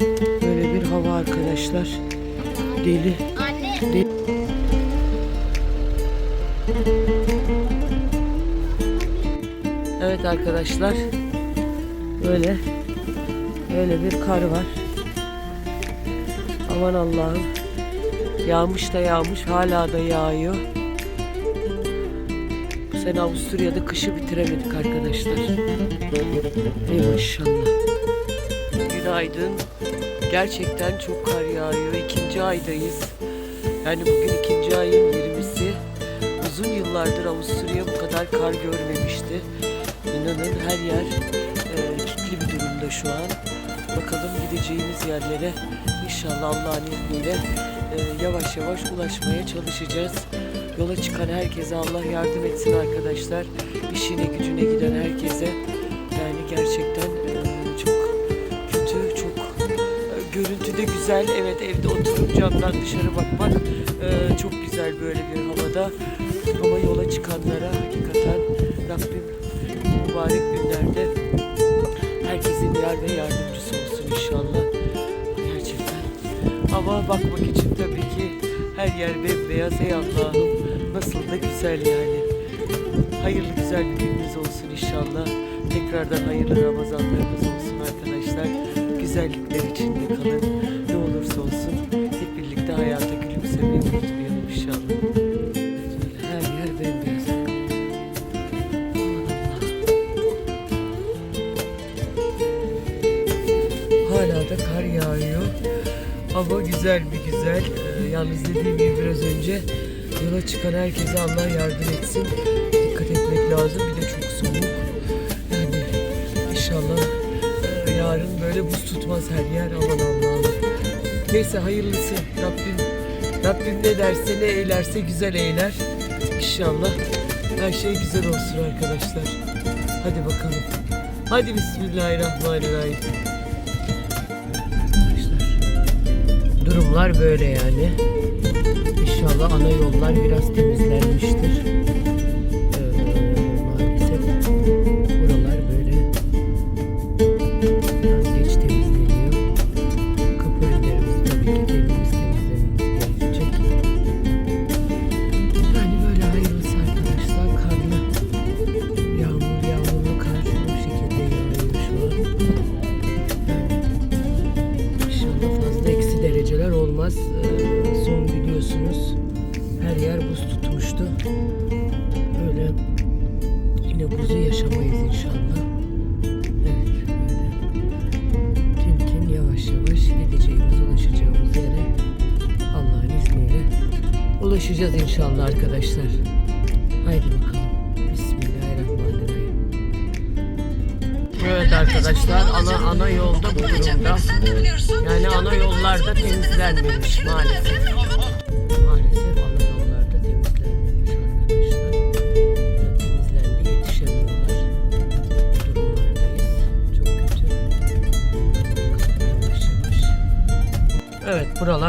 Böyle bir hava arkadaşlar. Deli. Anne. deli. Evet arkadaşlar. Böyle böyle bir kar var. Aman Allah'ım. Yağmış da yağmış, hala da yağıyor. Bu sene Avusturya'da kışı bitiremedik arkadaşlar. Ey maşallah. Günaydın. Gerçekten çok kar yağıyor. İkinci aydayız. Yani bugün ikinci ayın 20'si. Uzun yıllardır Avusturya bu kadar kar görmemişti. İnanın her yer e, kilitli bir durumda şu an. Bakalım gideceğimiz yerlere inşallah Allah'ın izniyle e, yavaş yavaş ulaşmaya çalışacağız. Yola çıkan herkese Allah yardım etsin arkadaşlar. İşine gücüne giden herkese. Yani gerçekten de güzel. Evet evde oturup camdan dışarı bakmak e, çok güzel böyle bir havada. Ama yola çıkanlara hakikaten Rabbim mübarek günlerde herkesin yar ve yardımcısı olsun inşallah. Gerçekten. Ama bakmak için tabii ki her yer bembeyaz. Ey Allah'ım nasıl da güzel yani. Hayırlı güzel bir gününüz olsun inşallah. Tekrardan hayırlı Ramazanlarınız olsun arkadaşlar. Güzellikler içinde kalın. Ne olursa olsun hep birlikte hayata gülümsemeyi unutmayalım inşallah. Her yer bembeyaz. Hala da kar yağıyor. Hava güzel bir güzel. Ee, yalnız dediğim gibi biraz önce yola çıkan herkese Allah yardım etsin. Dikkat etmek lazım. Bir de çok böyle buz tutmaz her yer. Aman Allah'ım. Neyse hayırlısı. Rabbim Rabbim ne derse ne eylerse güzel eyler. İnşallah her şey güzel olsun arkadaşlar. Hadi bakalım. Hadi Bismillahirrahmanirrahim. Arkadaşlar. Durumlar böyle yani. İnşallah ana yollar biraz temizlenmiştir. Her yer buz tutmuştu. Böyle yine buzu yaşamayız inşallah. Yavaş yavaş gideceğimiz ulaşacağımız yere Allah'ın izniyle ulaşacağız inşallah arkadaşlar. Haydi bakalım. Bismillahirrahmanirrahim. Evet arkadaşlar ana ana yolda bu durumda. Yani ana yollarda temizlenmemiş maalesef.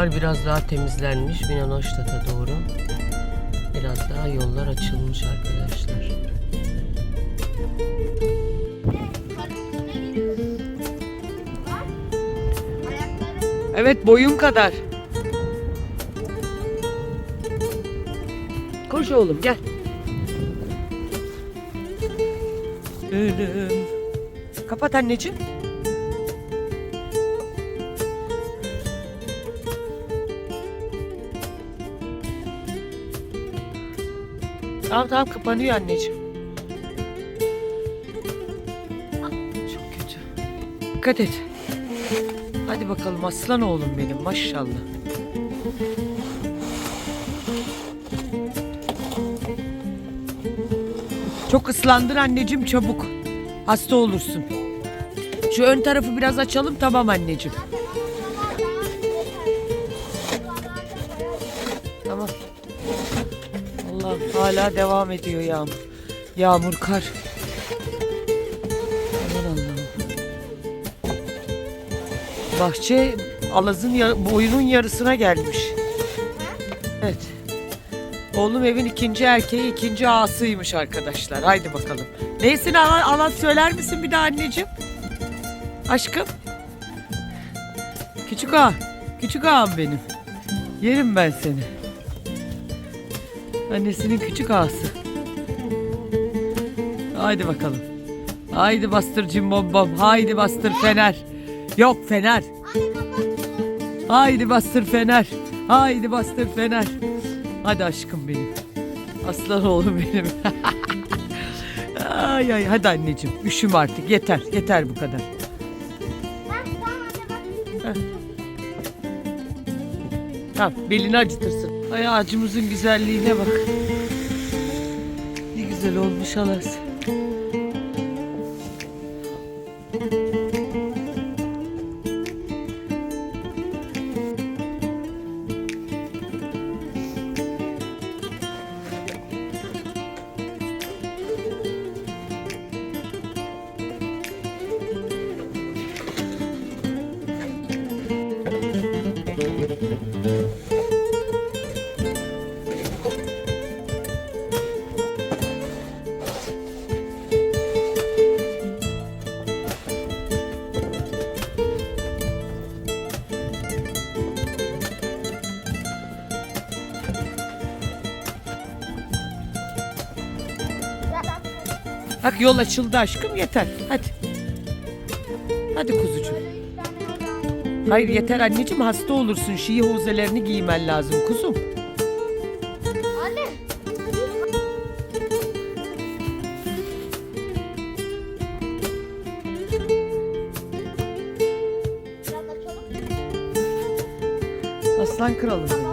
Buralar biraz daha temizlenmiş Minanoştat'a doğru. Biraz daha yollar açılmış arkadaşlar. Evet boyun kadar. Koş oğlum gel. Kapat anneciğim. Tamam tamam kapanıyor anneciğim. Çok kötü. Dikkat et. Hadi bakalım aslan oğlum benim maşallah. Çok ıslandır anneciğim çabuk. Hasta olursun. Şu ön tarafı biraz açalım tamam anneciğim. Hala devam ediyor yağmur. Yağmur kar. Aman Allah'ım. Bahçe alazın ya- boyunun yarısına gelmiş. Evet. Oğlum evin ikinci erkeği, ikinci ağasıymış arkadaşlar. Haydi bakalım. Neysin alan, alan söyler misin bir daha anneciğim? Aşkım. Küçük ağa. Küçük ağam benim. Yerim ben seni. Annesinin küçük ağası. Haydi bakalım. Haydi bastır cimbom bom. Haydi bastır fener. Yok fener. Haydi bastır fener. Haydi bastır fener. Hadi aşkım benim. Aslan oğlum benim. ay ay hadi anneciğim. Üşüm artık. Yeter. Yeter bu kadar. Tamam belini acıtırsın. Ay ağacımızın güzelliğine bak. Ne güzel olmuş halası. Bak yol açıldı aşkım yeter. Hadi. Hadi kuzucuğum. Hayır yeter anneciğim hasta olursun. Şii huzelerini giymen lazım kuzum. Anne. Aslan kralım benim.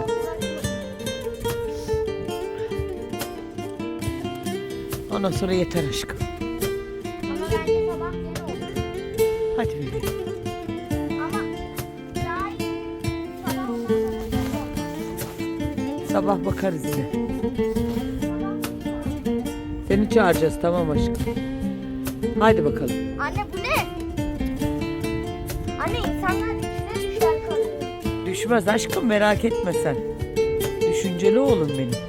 Ondan sonra yeter aşkım. Hadi bebeğim. Sabah bakarız yine. Seni çağıracağız tamam aşkım. Haydi bakalım. Anne bu ne? Anne insanlar içine düşer kalıyor. Düşmez aşkım merak etme sen. Düşünceli oğlum benim.